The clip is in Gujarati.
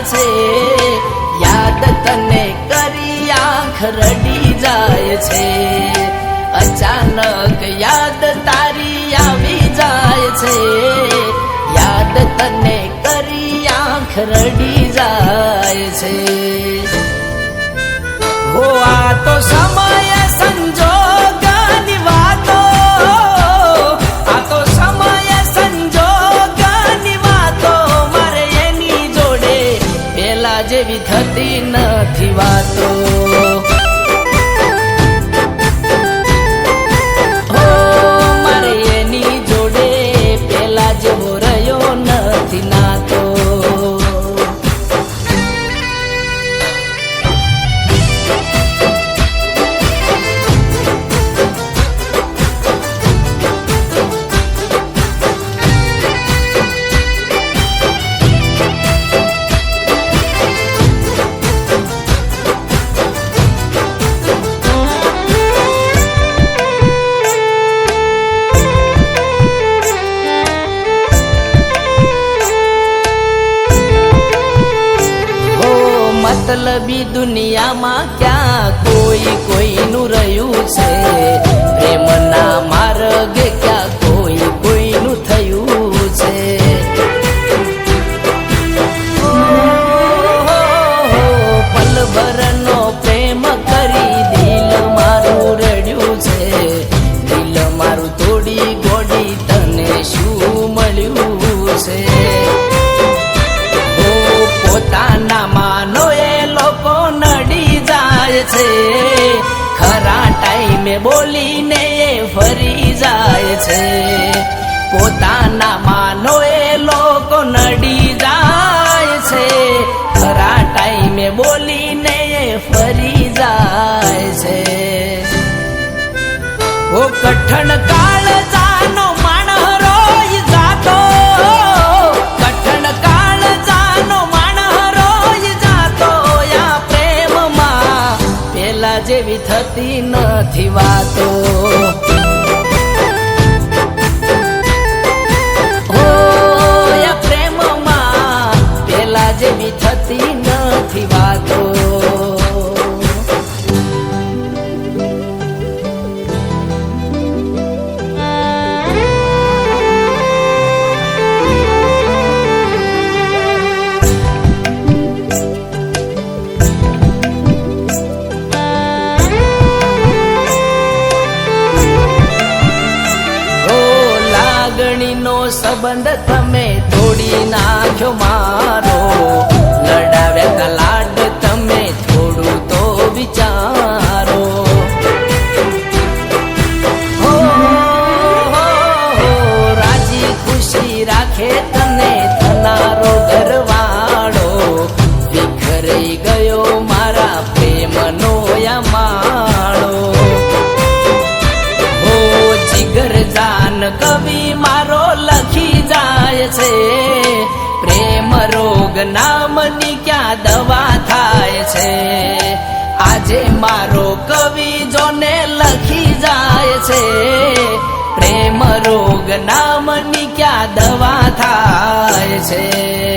છે। યાદ તને કરી આંખ રડી જાય છે। અચાનક યાદ તારી આવી જાય છે। યાદ તને કરી આંખ રડી જાય છે। હો આ તો સમય નથી વાતો. મારે એની જોડે પેલા જેવો રહ્યો નથી નાતો. મતલબી દુનિયામાં ક્યાં કોઈ કોઈનું રહ્યું છે? પ્રેમના માર્ગે ક્યાં ટાઈમે બોલીને ફરી જાય છે. પોતાના માનો એ લોકો નડી જાય છે. ખરા ટાઈમે બોલીને ફરી જાય છે. ઓ કઠણ કાળ જાનો માણ રોય જાતો. કઠણ કાળ જાનો માણ રોય જાતો. યા પ્રેમમાં પેલા જેવી થતી નથી સંબંધ તમે તોડી નાખ્યો મારો. લડાવ્યા તા છે. પ્રેમ રોગ નામની ક્યાં દવા થાય છે? આજે મારો કવિ જોને લખી જાય છે. પ્રેમ રોગ નામની ક્યાં દવા થાય છે?